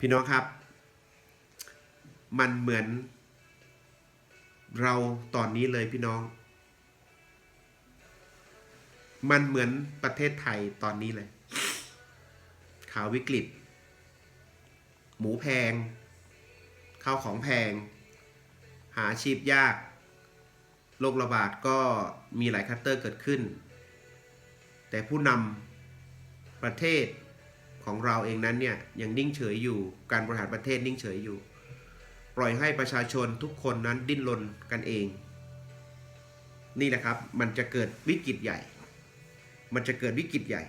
พี่น้องครับ มันเหมือน เราตอนนี้เลยพี่น้อง มันเหมือนประเทศไทยตอนนี้เลย ข่าววิกฤต หมูแพง ข้าวของแพง หาอาชีพยาก โรคระบาดก็มีหลายคัตเตอร์เกิดขึ้น แต่ผู้นำประเทศ ของเราเองนั้นเนี่ยยังนิ่งเฉยอยู่การบริหารประเทศนิ่งเฉยอยู่ ปล่อยให้ประชาชนทุกคนนั้นดิ้นรนกันเอง นี่นะครับมันจะเกิดวิกฤตใหญ่ มันจะเกิดวิกฤตใหญ่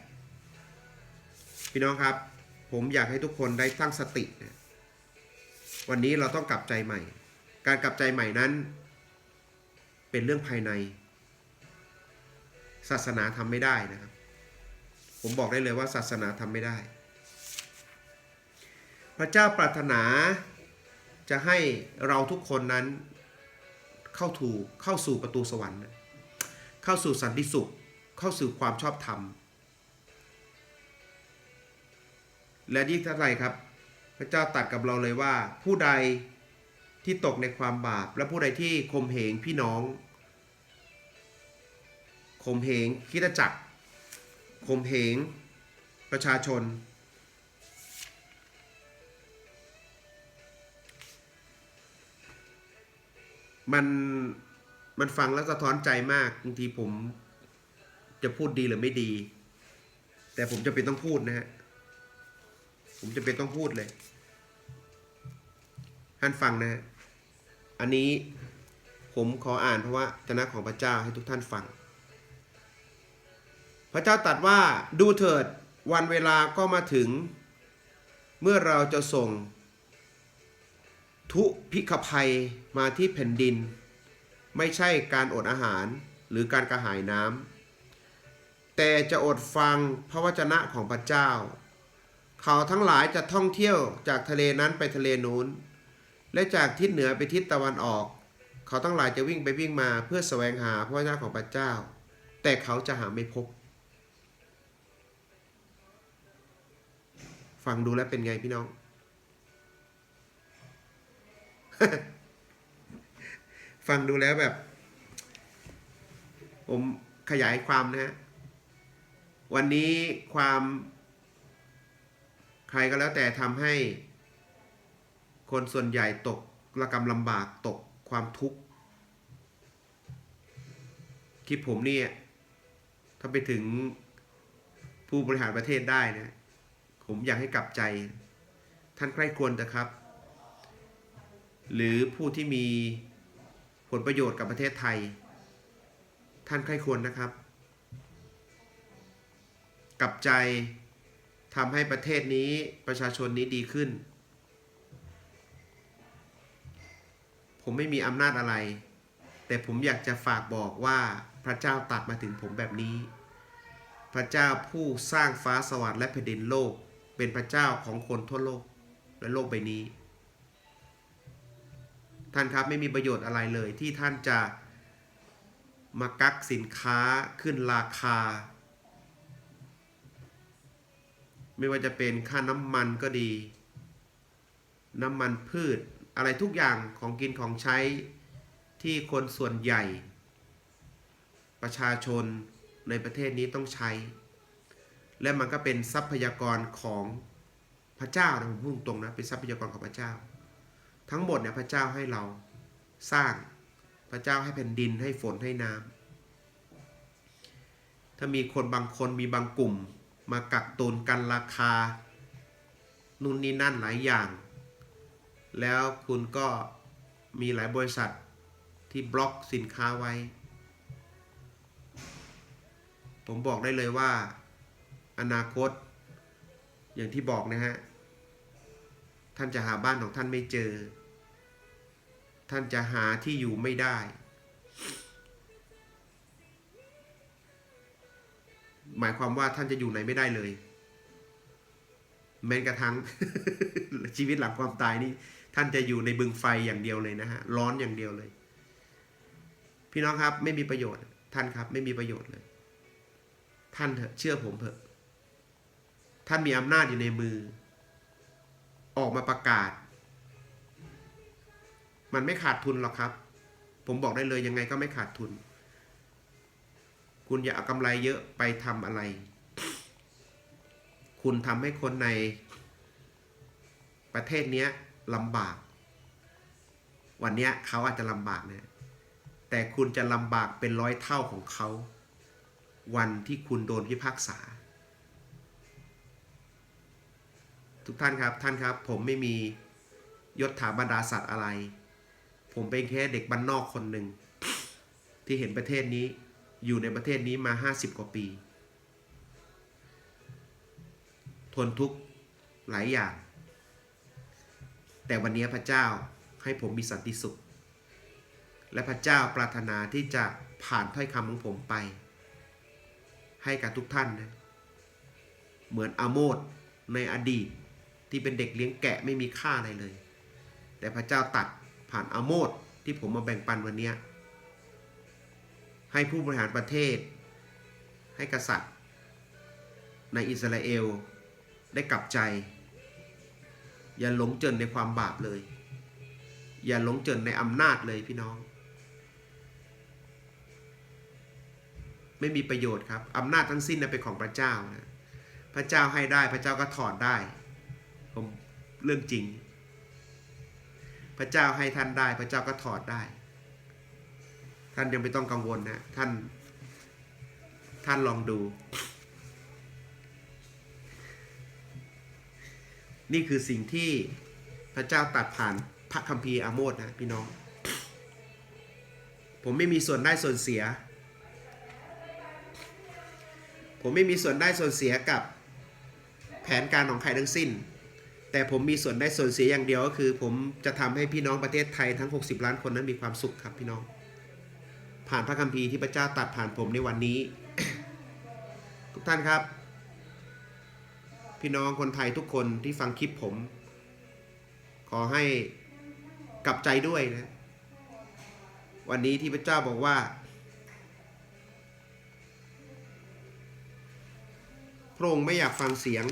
พี่น้องครับ ผมอยากให้ทุกคนได้ตั้งสตินะวันนี้เราต้องกลับใจใหม่ การกลับใจใหม่นั้น เป็นเรื่องภายใน ศาสนาทำไม่ได้นะครับ ผมบอกได้เลยว่าศาสนาทำไม่ได้ พระเจ้าปรารถนาจะให้เราทุกคนนั้นเข้าถูกเข้าสู่ประตูสวรรค์ เข้าสู่สันติสุข เข้าสู่ความชอบธรรม และยิ่งเท่าไรครับ พระเจ้าตัดกับเราเลยว่า ผู้ใดที่ตกในความบาป และผู้ใดที่ข่มเหงพี่น้องข่มเหงคิดจักรข่มเหงประชาชน มันมันฟังแล้วสะท้อนใจมากบางทีผมจะพูดดีหรือไม่ดี แต่ผมจะเป็นต้องพูดนะฮะผมจะเป็นต้องพูดเลยท่านฟังนะฮะอันนี้ผมขออ่านพระวจนะของพระเจ้าให้ทุกท่านฟัง พระเจ้าตรัสว่าดูเถิดวันเวลาก็มาถึง เมื่อเราจะส่ง ทุพิกภัยมาที่แผ่นดิน ไม่ใช่การอดอาหารหรือการกระหายน้ำแต่จะอดฟังพระวจนะของพระเจ้า เขาทั้งหลายจะท่องเที่ยวจากทะเลนั้นไปทะเลนู้น และจากทิศเหนือไปทิศตะวันออก เขาทั้งหลายจะวิ่งไปวิ่งมาเพื่อแสวงหาพระวจนะของพระเจ้า แต่เขาจะหาไม่พบ ฟังดูแล้วเป็นไงพี่น้อง ฟังดูแล้วแบบ ผมขยายความนะฮะ วันนี้ความ ใครก็แล้วแต่ทำให้ คนส่วนใหญ่ตกระกำลำบากตกความทุกข์คลิปผมเนี่ย ถ้าไปถึงผู้บริหารประเทศได้นะ ผมอยากให้กลับใจ ท่านใคร่ควรนะครับ หรือผู้ที่มีผลประโยชน์กับประเทศไทย ท่านใครควรนะครับ กับใจทำให้ประเทศนี้ประชาชนนี้ดีขึ้น ผมไม่มีอำนาจอะไร แต่ผมอยากจะฝากบอกว่าพระเจ้าตัดมาถึงผมแบบนี้ พระเจ้าผู้สร้างฟ้าสวรรค์และแผ่นดินโลก เป็นพระเจ้าของคนทั่วโลกและโลกใบนี้ ท่านครับไม่มีประโยชน์อะไรเลย ที่ท่านจะมากักสินค้าขึ้นราคา ไม่ว่าจะเป็นค่าน้ำมันก็ดี น้ำมันพืชอะไรทุกอย่างของกินของใช้ที่คนส่วนใหญ่ ประชาชนในประเทศนี้ต้องใช้ และมันก็เป็นทรัพยากรของพระเจ้านะผมพูดตรงนะเป็นทรัพยากรของพระเจ้า ทั้งหมดเนี่ยพระเจ้าให้เราสร้างพระเจ้าให้แผ่นดินให้ฝนให้น้ำถ้ามีคนบางคนมีบางกลุ่ม มากักตุนกันราคานู่นนี่นั่นหลายอย่าง แล้วคุณก็มีหลายบริษัทที่บล็อกสินค้าไว้ ผมบอกได้เลยว่า อนาคต อย่างที่บอกนะฮะ ท่านจะหาบ้านของท่านไม่เจอ ท่านจะหาที่อยู่ไม่ได้ หมายความว่าท่านจะอยู่ไหนไม่ได้เลย แม้กระทั่งชีวิตหลังความตายนี่ท่านจะอยู่ในบึงไฟอย่างเดียวเลยนะฮะร้อนอย่างเดียวเลย พี่น้องครับไม่มีประโยชน์ ท่านครับไม่มีประโยชน์เลย ท่านเถอะเชื่อผมเถอะ ท่านมีอำนาจอยู่ในมือ ออกมาประกาศ มันไม่ขาดทุนหรอกครับ ผมบอกได้เลยยังไงก็ไม่ขาดทุน คุณอย่าเอากำไรเยอะไปทำอะไร คุณทำให้คนในประเทศนี้ลำบาก วันนี้เขาอาจจะลำบากนะ แต่คุณจะลำบากเป็นร้อยเท่าของเขา วันที่คุณโดนพิพากษา ทุกท่านครับท่านครับ ผมไม่มียศถาบรรดาศักดิ์อะไร ผมเป็นแค่เด็กบ้านนอกคนหนึ่งที่เห็นประเทศนี้อยู่ในประเทศนี้มา 50 กว่าปี ทนทุกข์หลายอย่าง แต่วันนี้พระเจ้าให้ผมมีสันติสุข และพระเจ้าปรารถนาที่จะผ่านถ้อยคำของผมไป ให้กับทุกท่านนะเหมือนอาโมดในอดีต ที่เป็นเด็กเลี้ยงแกะไม่มีค่าอะไรเลย แต่พระเจ้าตัดผ่านอโมดที่ผมมาแบ่งปันวันนี้ ให้ผู้บริหารประเทศ ให้กษัตริย์ ในอิสราเอลได้กลับใจ อย่าหลงเจินในความบาปเลย อย่าหลงเจินในอำนาจเลยพี่น้อง ไม่มีประโยชน์ครับอำนาจทั้งสิ้นนะเป็นของพระเจ้านะพระเจ้าให้ได้พระเจ้าก็ถอนได้ เรื่องจริง พระเจ้าให้ท่านได้ พระเจ้าก็ถอดได้ ท่านยังไม่ต้องกังวลนะท่าน ท่านลองดู นี่คือสิ่งที่พระเจ้าตัดผ่านพระคัมภีร์อาโมสนะพี่น้อง ผมไม่มีส่วนได้ส่วนเสีย ผมไม่มีส่วนได้ส่วนเสียกับแผนการของใครทั้งสิ้น แต่ผมมีส่วนได้ส่วนเสียอย่างเดียวก็คือ ผมจะทำให้พี่น้องประเทศไทยทั้ง 60 ล้านคนนั้นมีความสุขครับพี่น้อง ผ่านพระคัมภีร์ที่พระเจ้าตัดผ่านผมในวันนี้ ทุกท่านครับ พี่น้องคนไทยทุกคนที่ฟังคลิปผม ขอให้กลับใจด้วยนะ วันนี้ที่พระเจ้าบอกว่าพระองค์ไม่อยากฟังเสียง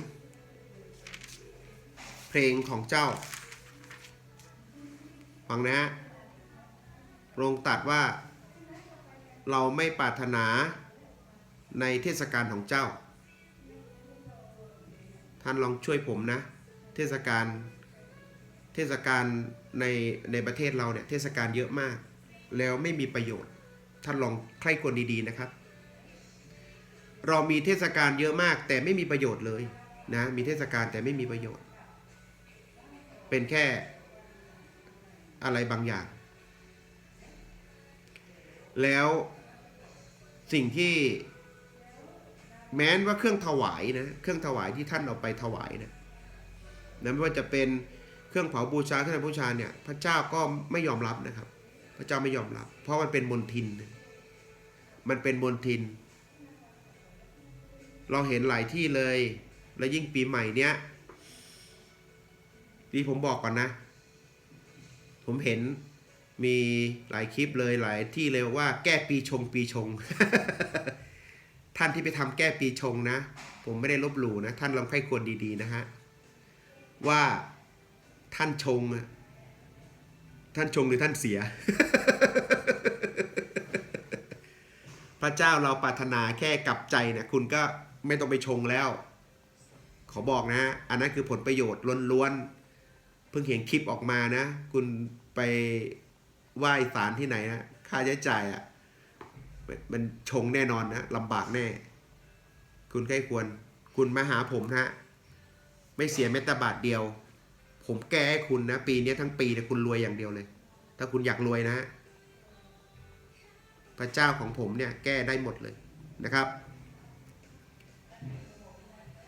ลงของเจ้า ฟังนะพระองค์ตรัดว่า เราไม่ปรารถนาในเทศกาลของเจ้า ท่านลองช่วยผมนะ เทศกาลเทศกาลในในประเทศเราเนี่ยเทศกาลเยอะมาก แล้วไม่มีประโยชน์ ท่านลองใคร่ควรดีๆนะครับ เรามีเทศกาลเยอะมากแต่ไม่มีประโยชน์เลยนะมีเทศกาลแต่ไม่มีประโยชน์ เป็นแค่อะไรบางอย่าง แล้วสิ่งที่แม้นว่าเครื่องถวายนะเครื่องถวายที่ท่านเอาไปถวายนะนะไม่ว่าจะเป็นเครื่องเผาบูชาเครื่องบูชาเนี่ยพระเจ้าก็ไม่ยอมรับนะครับ พระเจ้าไม่ยอมรับ เพราะมันเป็นมนทิน มันเป็นมนทิน เราเห็นหลายที่เลย และยิ่งปีใหม่เนี้ย ที่ผมบอกก่อนนะ ผมเห็นมีหลายคลิปเลยหลายที่เลยว่าแก้ปีชงปีชง ท่านที่ไปทำแก้ปีชงนะ ผมไม่ได้ลบหลู่นะ ท่านลองไข้ควรดีๆนะฮะ ว่าท่านชงอะท่านชงหรือท่านเสีย พระเจ้าเราปรารถนาแค่กลับใจนะคุณก็ไม่ต้องไปชงแล้ว ขอบอกนะ อันนั้นคือผลประโยชน์ล้วนๆ พิ่งเห็นคลิปออกมานะ คุณไปไหว้ศาลที่ไหนนะค่าใช้จ่ายอะ่ะมันชงแน่นอนนะลำบากแน่ คุณใกล้ควร คุณมาหาผมนะไม่เสียแม้แต่บาทเดียว ผมแก้ให้คุณนะ ปีนี้ทั้งปีนะคุณรวยอย่างเดียวเลย ถ้าคุณอยากรวยนะ พระเจ้าของผมเนี่ยแก้ได้หมดเลยนะครับ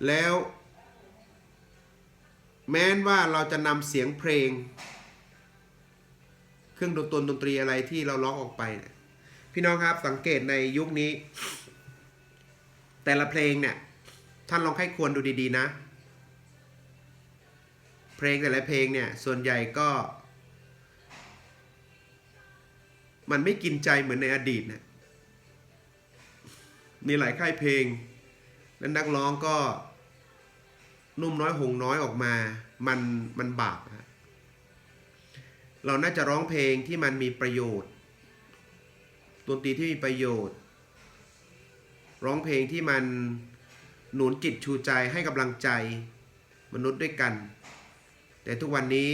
แล้ว แม้นว่าเราจะนำเสียงเพลง เครื่องดนตรีดนตรีอะไรที่เราร้องออกไปเนี่ยพี่น้องครับสังเกตในยุคนี้ แต่ละเพลงเนี่ยท่านลองให้ควรดูดีๆนะ เพลงแต่ละเพลงเนี่ยส่วนใหญ่ก็ มันไม่กินใจเหมือนในอดีตนะมีหลายค่ายเพลงและนักร้องก็ นุ่มน้อยหงน้อยออกมา มันมันบาปฮะเราน่าจะร้องเพลงที่มันมีประโยชน์ดนตรีที่มีประโยชน์ ร้องเพลงที่มันหนุนจิตชูใจให้กำลังใจมนุษย์ด้วยกัน แต่ทุกวันนี้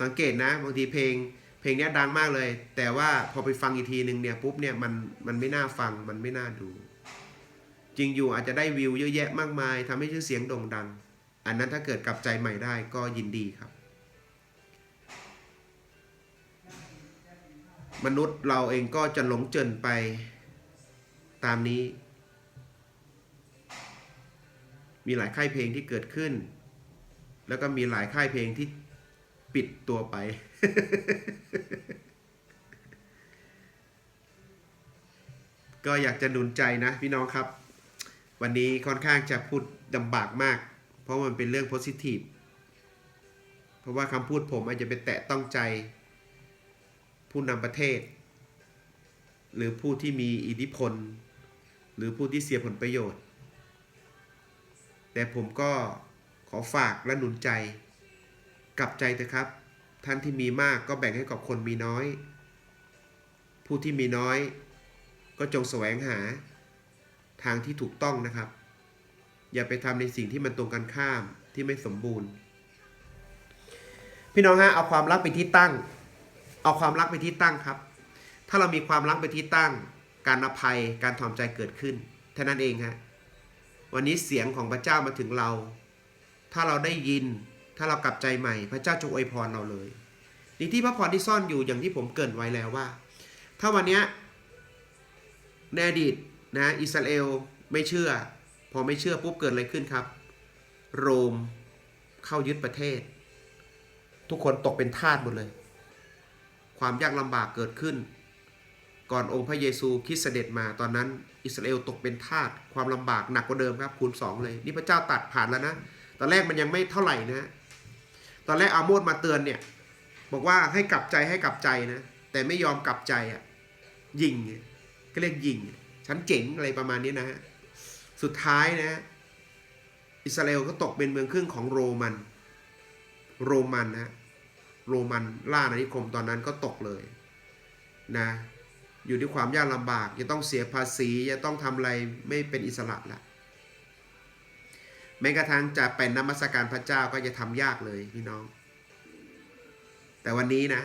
สังเกตนะบางทีเพลงเพลงนี้ดังมากเลย แต่ว่าพอไปฟังอีกทีหนึ่งเนี่ยปุ๊บเนี่ยมันมันไม่น่าฟังมันไม่น่าดู จริงอยู่อาจจะได้วิวเยอะแยะมากมายทำให้ชื่อเสียงโด่งดัง อันนั้นถ้าเกิดกลับใจใหม่ได้ก็ยินดีครับ มนุษย์เราเองก็จะหลงเจินไปตามนี้ มีหลายค่ายเพลงที่เกิดขึ้น แล้วก็มีหลายค่ายเพลงที่ปิดตัวไป ก็อยากจะหนุนใจนะพี่น้องครับ วันนี้ค่อนข้างจะพูดลำบากมาก เพราะมันเป็นเรื่องโพสิทีฟเพราะว่าคำพูดผมอาจจะไปแตะต้องใจ ผู้นำประเทศ หรือผู้ที่มีอิทธิพล หรือผู้ที่เสียผลประโยชน์ แต่ผมก็ขอฝากและหนุนใจ กลับใจเถอะครับ ท่านที่มีมากก็แบ่งให้กับคนมีน้อย ผู้ที่มีน้อย ก็จงแสวงหาทางที่ถูกต้องนะครับ อย่าไปทำในสิ่งที่มันตรงกันข้ามที่ไม่สมบูรณ์ พี่น้องฮะเอาความรักไปที่ตั้ง เอาความรักไปที่ตั้งครับ ถ้าเรามีความรักไปที่ตั้ง การอภัยการถ่อมใจเกิดขึ้นเท่านั้นเองฮะวันนี้เสียงของพระเจ้ามาถึงเรา ถ้าเราได้ยิน ถ้าเรากลับใจใหม่ พระเจ้าจงอวยพรเราเลยนี่ที่พระพรที่ซ่อนอยู่อย่างที่ผมเกินไว้แล้วว่า ถ้าวันนี้ในอดีตนะอิสราเอลไม่เชื่อ พอไม่เชื่อปุ๊บเกิดอะไรขึ้นครับ โรมเข้ายึดประเทศ ทุกคนตกเป็นทาสหมดเลย ความยากลำบากเกิดขึ้น ก่อนองค์พระเยซูคริสต์เสด็จมาตอนนั้น อิสราเอลตกเป็นทาสความลำบากหนักกว่าเดิมครับคูณสองเลยนี่พระเจ้าตัดผ่านแล้วนะตอนแรกมันยังไม่เท่าไหร่นะตอนแรกอาโมดมาเตือนเนี่ยบอกว่าให้กลับใจให้กลับใจนะแต่ไม่ยอมกลับใจอะยิงก็เรียกยิง ฉันเจ๋งอะไรประมาณนี้นะฮะ สุดท้ายนะ อิสราเอลก็ตกเป็นเมืองครึ่งของโรมัน โรมันนะโรมันล่าอาณานิคมตอนนั้นก็ตกเลยนะอยู่ด้วยความยากลำบาก จะต้องเสียภาษีจะต้องทำอะไรไม่เป็นอิสระละแม้กระทั่งจะเป็นนมัสการพระเจ้าก็จะทำยากเลยพี่น้อง แต่วันนี้นะ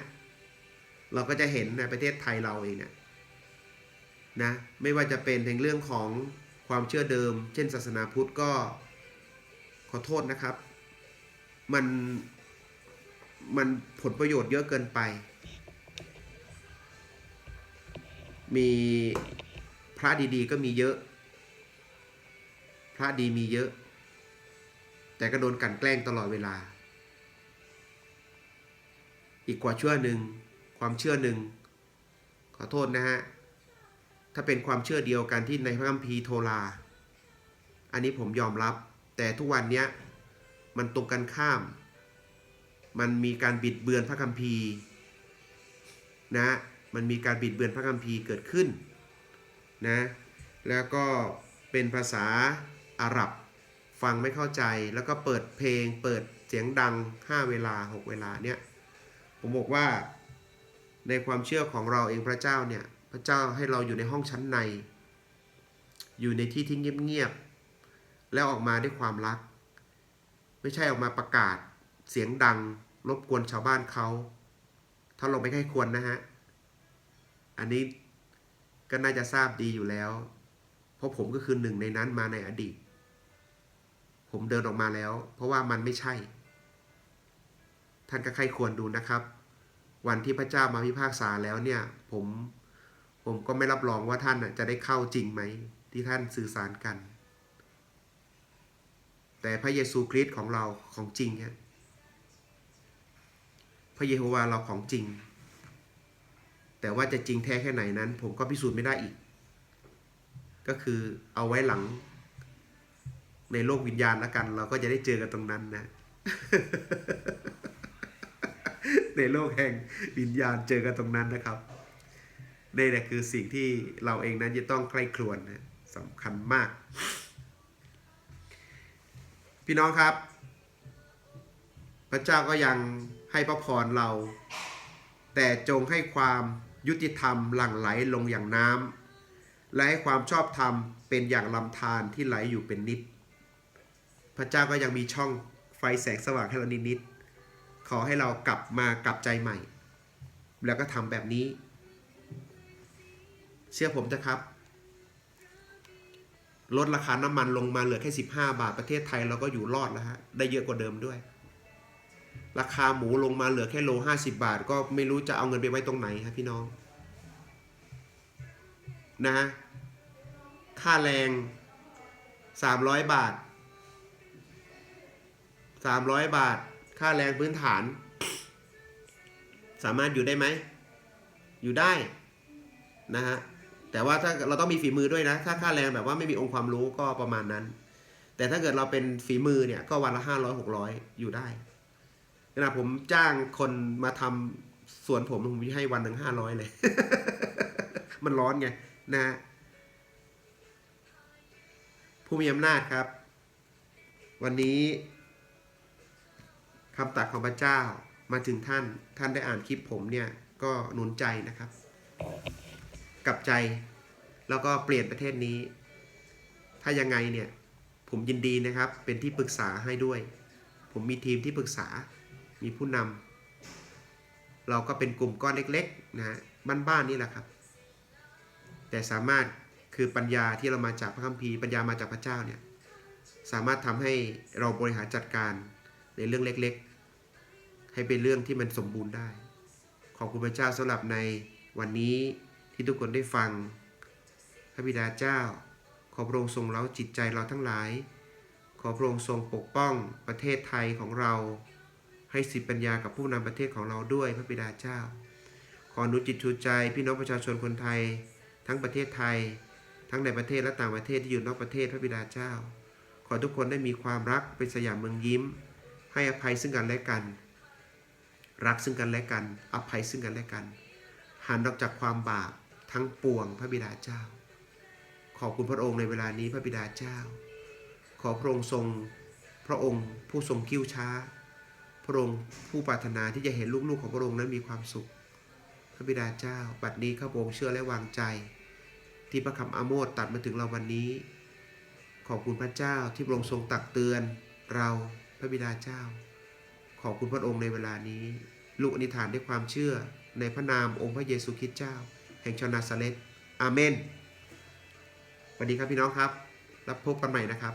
เราก็จะเห็นในประเทศไทยเราเองเนี่ยนะไม่ว่าจะเป็นในเรื่องของ ความเชื่อเดิม เช่น ศาสนาพุทธก็ขอโทษนะครับ มันมันผลประโยชน์เยอะเกินไป มีพระดีๆก็มีเยอะ พระดีมีเยอะ แต่ก็โดนกันแกล้งตลอดเวลา อีกกว่าเชื่อหนึ่ง ความเชื่อหนึ่ง ขอโทษนะฮะ ถ้าเป็นความเชื่อเดียวกันที่ในพระคัมภีร์โทราอันนี้ผมยอมรับ แต่ทุกวันนี้มันตรงกันข้าม มันมีการบิดเบือนพระคัมภีร์นะมันมีการบิดเบือนพระคัมภีร์เกิดขึ้นนะแล้วก็เป็นภาษาอาหรับฟังไม่เข้าใจแล้วก็เปิดเพลงเปิดเสียงดัง 5 เวลา 6 เวลาเนี่ยผมบอกว่าในความเชื่อของเราเองพระเจ้าเนี่ย ระเจ้าให้เราอยู่ในห้องชั้นใน อยู่ในที่ที่เงียบๆแล้วออกมาด้วยความรัก ไม่ใช่ออกมาประกาศเสียงดัง รบกวนชาวบ้านเขา ถ้าเราไม่ใค่ควรนะฮะ อันนี้ก็น่าจะทราบดีอยู่แล้ว เพราะผมก็คือหนึ่งในนั้นมาในอดีต ผมเดินออกมาแล้ว เพราะว่ามันไม่ใช่ ท่านก็ใครควรดูนะครับ วันที่พระเจ้ามาพิพากษาแล้วเนี่ย ผม ผมก็ไม่รับรองว่าท่านจะได้เข้าจริงไหม ที่ท่านสื่อสารกัน แต่พระเยซูคริสต์ของเราของจริงฮะพระเยโฮวาเราของจริง แต่ว่าจะจริงแท้แค่ไหนนั้น ผมก็พิสูจน์ไม่ได้อีก ก็คือเอาไว้หลัง ในโลกวิญญาณแล้วกัน เราก็จะได้เจอกันตรงนั้นนะ ในโลกแห่งวิญญาณเจอกันตรงนั้นนะครับ นี่แหละคือสิ่งที่เราเองนั้นจะต้องใคร่ครวญนะสำคัญมาก พี่น้องครับ พระเจ้าก็ยังให้พระพรเรา แต่จงให้ความยุติธรรมหลั่งไหลลงอย่างน้ำและให้ความชอบธรรมเป็นอย่างลำธารที่ไหลอยู่เป็นนิด พระเจ้าก็ยังมีช่องไฟแสงสว่างให้เรานิดๆขอให้เรากลับมากลับใจใหม่ แล้วก็ทำแบบนี้ เชื่อผมนะครับ ลดราคาน้ำมันลงมาเหลือแค่ 15 บาทประเทศไทยเราก็อยู่รอดแล้วฮะ ได้เยอะกว่าเดิมด้วย ราคาหมูลงมาเหลือแค่โล 50 บาท ก็ไม่รู้จะเอาเงินไปไว้ตรงไหนครับพี่น้องนะฮะค่าแรง 300 บาท 300 บาท ค่าแรงพื้นฐาน สามารถอยู่ได้ไหม อยู่ได้นะฮะ แต่ว่าถ้าเราต้องมีฝีมือด้วยนะ ถ้าค่าแรงแบบว่าไม่มีองค์ความรู้ก็ประมาณนั้น แต่ถ้าเกิดเราเป็นฝีมือเนี่ยก็วันละห้าร้อยหกร้อยอยู่ได้ขณะผมจ้างคนมาทำสวนผมผมให้วันหนึ่งห้าร้อยเลย มันร้อนไงนะฮะผู้มีอำนาจครับ วันนี้คำตัดของพระเจ้ามาถึงท่าน ท่านได้อ่านคลิปผมเนี่ย ก็หนุนใจนะครับ กับใจ แล้วก็เปลี่ยนประเทศนี้ ถ้ายังไงเนี่ย ผมยินดีนะครับ เป็นที่ปรึกษาให้ด้วย ผมมีทีมที่ปรึกษา มีผู้นำเราก็เป็นกลุ่มก้อนเล็กๆนะฮะบ้านๆนี่แหละครับ แต่สามารถคือปัญญาที่เรามาจากพระคัมภีร์ปัญญามาจากพระเจ้าเนี่ยสามารถทำให้เราบริหารจัดการในเรื่องเล็กๆ ให้เป็นเรื่องที่มันสมบูรณ์ได้ ขอบคุณพระเจ้าสำหรับในวันนี้ ที่ทุกคนได้ฟัง พระบิดาเจ้า ขอพระองค์ทรงเล้าจิตใจเราทั้งหลาย ขอพระองค์ทรงปกป้องประเทศไทยของเรา ให้สิทธิปัญญากับผู้นำประเทศของเราด้วยพระบิดาเจ้า ขอหนุจิตชูใจพี่น้องประชาชนคนไทย ทั้งประเทศไทย ทั้งในประเทศและต่างประเทศที่อยู่นอกประเทศพระบิดาเจ้า ขอทุกคนได้มีความรักเป็นสยามเมืองยิ้ม ให้อภัยซึ่งกันและกัน รักซึ่งกันและกัน อภัยซึ่งกันและกันหันออกจากความบาป ทั้งปวงพระบิดาเจ้า ขอบคุณพระองค์ในเวลานี้พระบิดาเจ้า ขอพระองค์ทรงพระองค์ผู้ทรงคิ้วช้า พระองค์ผู้ปรารถนาที่จะเห็นลูกๆของพระองค์นั้นมีความสุข พระบิดาเจ้า บัดนี้ข้าพระองค์เชื่อและวางใจ ที่พระคำอาโมดตัดมาถึงเราวันนี้ ขอบคุณพระเจ้าที่พระองค์ทรงตักเตือนเราพระบิดาเจ้า ขอบคุณพระองค์ในเวลานี้ ลูกอธิษฐานด้วยความเชื่อในพระนามองค์พระเยซูคริสต์เจ้า ห่งชาวนาซาเลตอาเมนสวัสดีครับพี่น้องครับ แล้วพบกันใหม่นะครับ